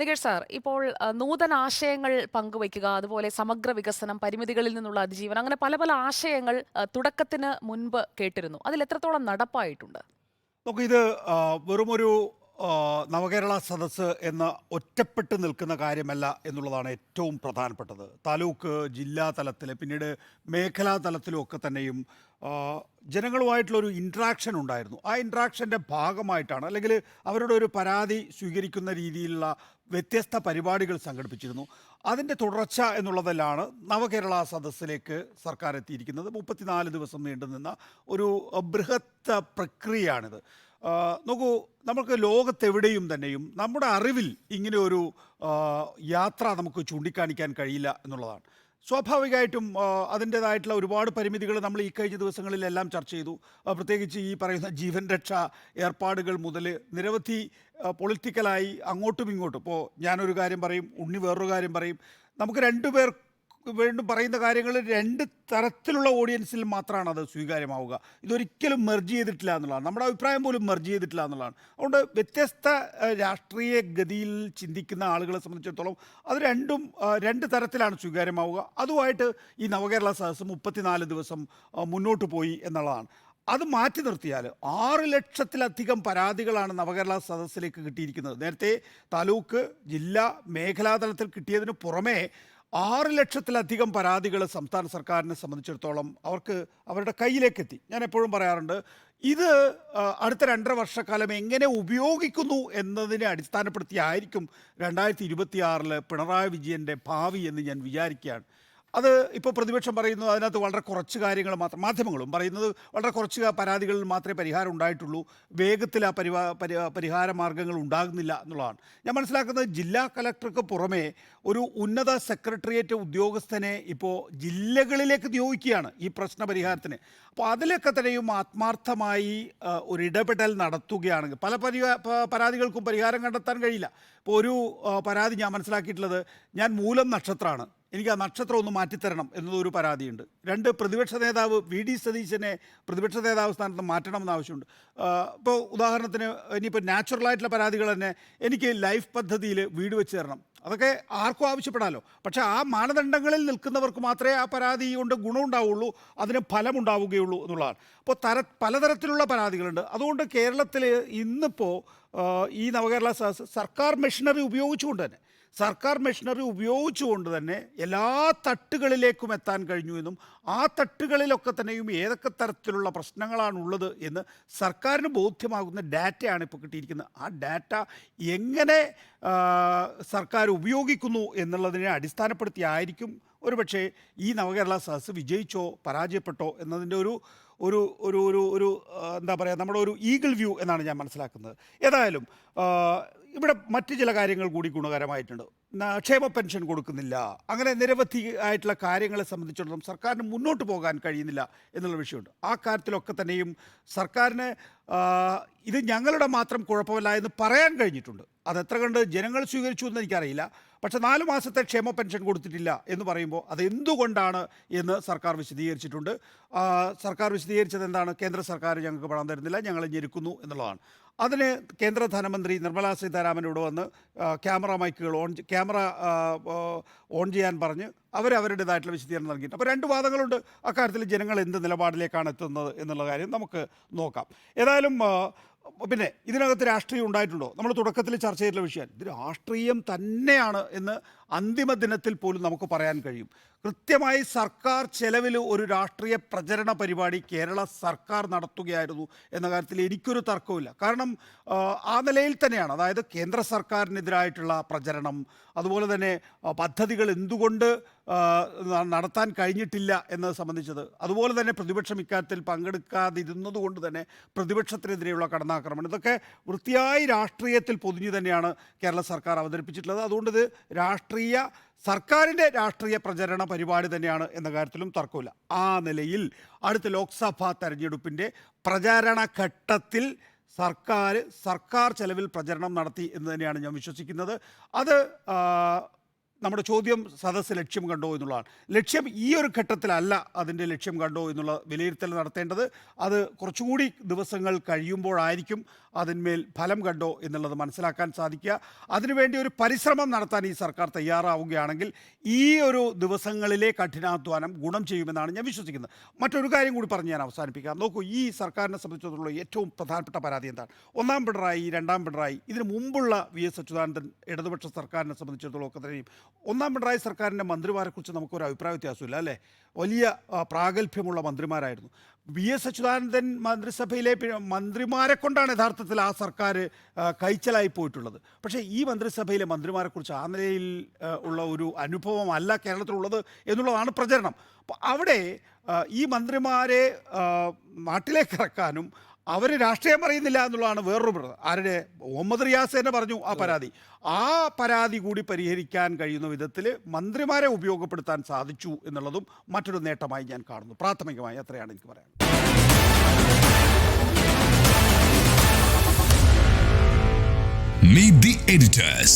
Nikesh sir ഇപ്പോൾ നൂതന ആശയങ്ങൾ പങ്കുവയ്ക്കുക അതുപോലെ സമഗ്ര വികസനം പരിമിതികളിൽ നിന്നുള്ള അതിജീവനം അങ്ങനെ പല പല ആശയങ്ങൾ തുടക്കത്തിന് മുൻപ് കേട്ടിരുന്നു. അതിൽ എത്രത്തോളം നടപ്പായിട്ടുണ്ട്? നോക്കൂ ഇത് വെറുമൊരു നവകേരള സദസ്സ് എന്ന ഒറ്റപ്പെട്ട് നിൽക്കുന്ന കാര്യമല്ല എന്നുള്ളതാണ് ഏറ്റവും പ്രധാനപ്പെട്ടത്. താലൂക്ക് ജില്ലാ തലത്തിൽ പിന്നീട് മേഖലാ തലത്തിലും ഒക്കെ തന്നെയും ജനങ്ങളുമായിട്ടുള്ളൊരു ഇൻട്രാക്ഷൻ ഉണ്ടായിരുന്നു. ആ ഇൻട്രാക്ഷന്റെ ഭാഗമായിട്ടാണ് അല്ലെങ്കിൽ അവരുടെ ഒരു പരാതി സ്വീകരിക്കുന്ന രീതിയിലുള്ള വ്യത്യസ്ത പരിപാടികൾ സംഘടിപ്പിച്ചിരുന്നു. അതിന്റെ തുടർച്ച എന്നുള്ളതിലാണ് നവകേരള സദസ്സിലേക്ക് സർക്കാർ എത്തിയിരിക്കുന്നത്. മുപ്പത്തിനാല് ദിവസം നീണ്ടുനിന്ന ഒരു ബൃഹത്ത പ്രക്രിയയാണിത്. നോക്കൂ നമുക്ക് ലോകത്തെവിടെയും തന്നെയും നമ്മുടെ അറിവിൽ ഇങ്ങനെ ഒരു യാത്ര നമുക്ക് ചൂണ്ടിക്കാണിക്കാൻ കഴിയില്ല എന്നുള്ളതാണ്. സ്വാഭാവികമായിട്ടും അതിന്റേതായിട്ടുള്ള ഒരുപാട് പരിമിതികൾ നമ്മൾ ഈ കഴിഞ്ഞ ദിവസങ്ങളിലെല്ലാം ചർച്ച ചെയ്തു. പ്രത്യേകിച്ച് ഈ പറയുന്ന ജീവൻ രക്ഷാ ഏർപ്പാടുകൾ മുതൽ നിരവധി പൊളിറ്റിക്കലായി അങ്ങോട്ടും ഇങ്ങോട്ടും. ഇപ്പോൾ ഞാനൊരു കാര്യം പറയും ഉണ്ണി വേറൊരു കാര്യം പറയും. നമുക്ക് രണ്ടുപേർ വീണ്ടും പറയുന്ന കാര്യങ്ങൾ രണ്ട് തരത്തിലുള്ള ഓഡിയൻസിൽ മാത്രമാണ് അത് സ്വീകാര്യമാവുക. ഇതൊരിക്കലും മെർജ് ചെയ്തിട്ടില്ല എന്നുള്ളതാണ്. നമ്മുടെ അഭിപ്രായം പോലും മെർജ് ചെയ്തിട്ടില്ല എന്നുള്ളതാണ്. അതുകൊണ്ട് വ്യത്യസ്ത രാഷ്ട്രീയ ഗതിയിൽ ചിന്തിക്കുന്ന ആളുകളെ സംബന്ധിച്ചിടത്തോളം അത് രണ്ടും രണ്ട് തരത്തിലാണ് സ്വീകാര്യമാവുക. അതുമായിട്ട് ഈ നവകേരള സദസ്സ് മുപ്പത്തിനാല് ദിവസം മുന്നോട്ട് പോയി എന്നുള്ളതാണ്. അത് മാറ്റി നിർത്തിയാൽ ആറ് ലക്ഷത്തിലധികം പരാതികളാണ് നവകേരള സദസ്സിലേക്ക് കിട്ടിയിരിക്കുന്നത്. നേരത്തെ താലൂക്ക് ജില്ലാ മേഖലാതലത്തിൽ കിട്ടിയതിന് പുറമേ ആറ് ലക്ഷത്തിലധികം പരാതികൾ സംസ്ഥാന സർക്കാരിനെ സംബന്ധിച്ചിടത്തോളം അവർക്ക് അവരുടെ കയ്യിലേക്ക് എത്തി ഞാൻ എപ്പോഴും പറയാറുണ്ട് ഇത് അടുത്ത രണ്ടര വർഷക്കാലം എങ്ങനെ ഉപയോഗിക്കുന്നു എന്നതിനെ അടിസ്ഥാനപ്പെടുത്തിയായിരിക്കും രണ്ടായിരത്തി ഇരുപത്തിയാറിൽ പിണറായി വിജയന്റെ ഭാവി എന്ന് ഞാൻ വിചാരിക്കുകയാണ്. അത് ഇപ്പോൾ പ്രതിപക്ഷം പറയുന്നത് അതിനകത്ത് വളരെ കുറച്ച് കാര്യങ്ങൾ മാത്രം മാധ്യമങ്ങളും പറയുന്നത് വളരെ കുറച്ച് പരാതികളിൽ മാത്രമേ പരിഹാരം ഉണ്ടായിട്ടുള്ളൂ. വേഗത്തിൽ ആ പരിവാ പരി പരിഹാര മാർഗങ്ങൾ ഉണ്ടാകുന്നില്ല എന്നുള്ളതാണ്. ഞാൻ മനസ്സിലാക്കുന്നത് ജില്ലാ കലക്ടർക്ക് പുറമേ ഒരു ഉന്നത സെക്രട്ടേറിയറ്റ് ഉദ്യോഗസ്ഥനെ ഇപ്പോൾ ജില്ലകളിലേക്ക് നിയോഗിക്കുകയാണ് ഈ പ്രശ്ന പരിഹാരത്തിന് അപ്പോൾ അതിലൊക്കെ തന്നെയും ആത്മാർത്ഥമായി ഒരു ഇടപെടൽ നടത്തുകയാണെങ്കിൽ പല പരിഹാ പ- പരാതികൾക്കും പരിഹാരം കണ്ടെത്താൻ കഴിയില്ല. ഇപ്പോൾ ഒരു പരാതി ഞാൻ മനസ്സിലാക്കിയിട്ടുള്ളത് ഞാൻ മൂലം നക്ഷത്രമാണ്. എനിക്ക് ആ നക്ഷത്രം ഒന്ന് മാറ്റിത്തരണം എന്നതൊരു പരാതിയുണ്ട്. രണ്ട് പ്രതിപക്ഷ നേതാവ് വി ഡി സതീശനെ പ്രതിപക്ഷ നേതാവ് സ്ഥാനത്ത് മാറ്റണമെന്ന് ആവശ്യമുണ്ട്. ഇപ്പോൾ ഉദാഹരണത്തിന് ഇനിയിപ്പോൾ നാച്ചുറലായിട്ടുള്ള പരാതികൾ തന്നെ എനിക്ക് ലൈഫ് പദ്ധതിയിൽ വീട് വെച്ച് തരണം. അതൊക്കെ ആർക്കും ആവശ്യപ്പെടാമല്ലോ പക്ഷേ ആ മാനദണ്ഡങ്ങളിൽ നിൽക്കുന്നവർക്ക് മാത്രമേ ആ പരാതി കൊണ്ട് ഗുണമുണ്ടാവുള്ളൂ അതിന് ഫലമുണ്ടാവുകയുള്ളൂ എന്നുള്ളതാണ്. അപ്പോൾ തര പലതരത്തിലുള്ള പരാതികളുണ്ട്. അതുകൊണ്ട് കേരളത്തിൽ ഇന്നിപ്പോൾ ഈ നവകേരള സർക്കാർ മെഷീനറി ഉപയോഗിച്ചുകൊണ്ട് തന്നെ സർക്കാർ മെഷീനറി ഉപയോഗിച്ചുകൊണ്ട് തന്നെ എല്ലാ തട്ടുകളിലേക്കും എത്താൻ കഴിഞ്ഞു എന്നും ആ തട്ടുകളിലൊക്കെ തന്നെയും ഏതൊക്കെ തരത്തിലുള്ള പ്രശ്നങ്ങളാണുള്ളത് എന്ന് സർക്കാരിന് ബോധ്യമാകുന്ന ഡാറ്റയാണ് ഇപ്പോൾ കിട്ടിയിരിക്കുന്നത്. ആ ഡാറ്റ എങ്ങനെ സർക്കാർ ഉപയോഗിക്കുന്നു എന്നുള്ളതിനെ അടിസ്ഥാനപ്പെടുത്തിയായിരിക്കും ഒരുപക്ഷേ ഈ നവകേരള സദസ്സ് വിജയിച്ചോ പരാജയപ്പെട്ടോ എന്നതിന്റെ ഒരു ഒരു ഒരു ഒരു ഒരു എന്താ പറയുക നമ്മുടെ ഒരു ഈഗിൾ വ്യൂ എന്നാണ് ഞാൻ മനസ്സിലാക്കുന്നത്. ഏതായാലും ഇവിടെ മറ്റു ചില കാര്യങ്ങൾ കൂടി ഗുണകരമായിട്ടുണ്ട്. ക്ഷേമ പെൻഷൻ കൊടുക്കുന്നില്ല. അങ്ങനെ നിരവധി ആയിട്ടുള്ള കാര്യങ്ങളെ സംബന്ധിച്ചിടത്തോളം സർക്കാരിന് മുന്നോട്ട് പോകാൻ കഴിയുന്നില്ല എന്നുള്ള വിഷയമുണ്ട്. ആ കാര്യത്തിലൊക്കെ തന്നെയും സർക്കാരിന് ഇത് ഞങ്ങളുടെ മാത്രം കുഴപ്പമല്ല എന്ന് പറയാൻ കഴിഞ്ഞിട്ടുണ്ട്. അത് എത്ര കണ്ട് ജനങ്ങൾ സ്വീകരിച്ചു എന്ന് എനിക്കറിയില്ല. പക്ഷേ നാല് മാസത്തെ ക്ഷേമ പെൻഷൻ കൊടുത്തിട്ടില്ല എന്ന് പറയുമ്പോൾ അത് എന്തുകൊണ്ടാണ് എന്ന് സർക്കാർ വിശദീകരിച്ചിട്ടുണ്ട്. സർക്കാർ വിശദീകരിച്ചത് എന്താണ്? കേന്ദ്ര സർക്കാർ ഞങ്ങൾക്ക് പണം തരുന്നില്ല ഞങ്ങൾ ഞെരുക്കുന്നു എന്നുള്ളതാണ്. അതിന് കേന്ദ്ര ധനമന്ത്രി നിർമ്മലാ സീതാരാമനോട് വന്ന് ക്യാമറ മൈക്കുകൾ ഓൺ ക്യാമറ ഓൺ ചെയ്യാൻ പറഞ്ഞ് അവർ അവരുടേതായിട്ടുള്ള വിശദീകരണം നൽകിയിട്ട് അപ്പോൾ രണ്ട് വാദങ്ങളുണ്ട്. അക്കാര്യത്തിൽ ജനങ്ങൾ എന്ത് നിലപാടിലേക്കാണ് എത്തുന്നത് എന്നുള്ള കാര്യം നമുക്ക് നോക്കാം. ഏതായാലും പിന്നെ ഇതിനകത്ത് രാഷ്ട്രീയം ഉണ്ടായിട്ടുണ്ടോ? നമ്മൾ തുടക്കത്തിൽ ചർച്ച ചെയ്തിട്ടുള്ള വിഷയം. ഇത് രാഷ്ട്രീയം തന്നെയാണ് എന്ന് അന്തിമ ദിനത്തിൽ പോലും നമുക്ക് പറയാൻ കഴിയും. കൃത്യമായി സർക്കാർ ചെലവിൽ ഒരു രാഷ്ട്രീയ പ്രചരണ പരിപാടി കേരള സർക്കാർ നടത്തുകയായിരുന്നു എന്ന കാര്യത്തിൽ എനിക്കൊരു തർക്കവുമില്ല. കാരണം ആ, ആ നിലയിൽ തന്നെയാണ്. അതായത് കേന്ദ്ര സർക്കാരിനെതിരായിട്ടുള്ള പ്രചരണം അതുപോലെ തന്നെ പദ്ധതികൾ എന്തുകൊണ്ട് നടത്താൻ കഴിഞ്ഞിട്ടില്ല എന്നത് സംബന്ധിച്ചത് അതുപോലെ തന്നെ പ്രതിപക്ഷം ഇക്കാര്യത്തിൽ പങ്കെടുക്കാതിരുന്നത് കൊണ്ട് തന്നെ പ്രതിപക്ഷത്തിനെതിരെയുള്ള കടന്നാക്രമണം ഇതൊക്കെ വൃത്തിയായി രാഷ്ട്രീയത്തിൽ പൊതിഞ്ഞു തന്നെയാണ് കേരള സർക്കാർ അവതരിപ്പിച്ചിട്ടുള്ളത്. അതുകൊണ്ട് ഇത് രാഷ്ട്രീയ സർക്കാരിന്റെ രാഷ്ട്രീയ പ്രചരണ പരിപാടി തന്നെയാണ് എന്ന കാര്യത്തിലും തർക്കമില്ല. ആ നിലയിൽ അടുത്ത ലോക്സഭാ തെരഞ്ഞെടുപ്പിന്റെ പ്രചാരണ ഘട്ടത്തിൽ സർക്കാർ സർക്കാർ ചെലവിൽ പ്രചരണം നടത്തി എന്ന് തന്നെയാണ് ഞാൻ വിശ്വസിക്കുന്നത്. അത് നമ്മുടെ ചോദ്യം സദസ്സ് ലക്ഷ്യം കണ്ടോ എന്നുള്ളതാണ്. ലക്ഷ്യം ഈ ഒരു ഘട്ടത്തിലല്ല അതിന്റെ ലക്ഷ്യം കണ്ടോ എന്നുള്ള വിലയിരുത്തൽ നടത്തേണ്ടത്. അത് കുറച്ചുകൂടി ദിവസങ്ങൾ കഴിയുമ്പോഴായിരിക്കും അതിന്മേൽ ഫലം കണ്ടോ എന്നുള്ളത് മനസ്സിലാക്കാൻ സാധിക്കുക. അതിനുവേണ്ടി ഒരു പരിശ്രമം നടത്താൻ ഈ സർക്കാർ തയ്യാറാവുകയാണെങ്കിൽ ഈ ഒരു ദിവസങ്ങളിലെ കഠിനാധ്വാനം ഗുണം ചെയ്യുമെന്നാണ് ഞാൻ വിശ്വസിക്കുന്നത്. മറ്റൊരു കാര്യം കൂടി പറഞ്ഞ് ഞാൻ അവസാനിപ്പിക്കാം. നോക്കൂ ഈ സർക്കാരിനെ സംബന്ധിച്ചിടത്തോളം ഏറ്റവും പ്രധാനപ്പെട്ട പരാതി എന്താണ്? ഒന്നാം പിണറായി രണ്ടാം പിണറായി ഇതിനു മുമ്പുള്ള വി എസ് അച്യുതാനന്ദൻ ഇടതുപക്ഷ സർക്കാരിനെ സംബന്ധിച്ചിടത്തോളം ഒക്കെ തന്നെയും ഒന്നാം പിണറായി സർക്കാരിന്റെ മന്ത്രിമാരെക്കുറിച്ച് നമുക്കൊരു അഭിപ്രായ വ്യത്യാസമില്ല അല്ലേ? വലിയ പ്രാഗൽഭ്യമുള്ള മന്ത്രിമാരായിരുന്നു. വി എസ് അച്യുതാനന്ദൻ മന്ത്രിസഭയിലെ മന്ത്രിമാരെ കൊണ്ടാണ് യഥാർത്ഥത്തിൽ ആ സർക്കാർ കൈച്ചലായി പോയിട്ടുള്ളത്. പക്ഷേ ഈ മന്ത്രിസഭയിലെ മന്ത്രിമാരെക്കുറിച്ച് ആ നിലയിൽ ഉള്ള ഒരു അനുഭവമല്ല കേരളത്തിലുള്ളത് എന്നുള്ളതാണ് പ്രചരണം. അപ്പോൾ അവിടെ ഈ മന്ത്രിമാരെ നാട്ടിലേക്ക് ഇറക്കാനും അവർ രാഷ്ട്രീയം പറയുന്നില്ല എന്നുള്ളതാണ് വേറൊരു പ്രശ്നം. ആരുടെ? മുഹമ്മദ് റിയാസ് തന്നെ പറഞ്ഞു ആ പരാതി. ആ പരാതി കൂടി പരിഹരിക്കാൻ കഴിയുന്ന വിധത്തിൽ മന്ത്രിമാരെ ഉപയോഗപ്പെടുത്താൻ സാധിച്ചു എന്നുള്ളതും മറ്റൊരു നേട്ടമായി ഞാൻ കാണുന്നു. പ്രാഥമികമായി അത്രയാണ് എനിക്ക് പറയാൻ Meet the editors.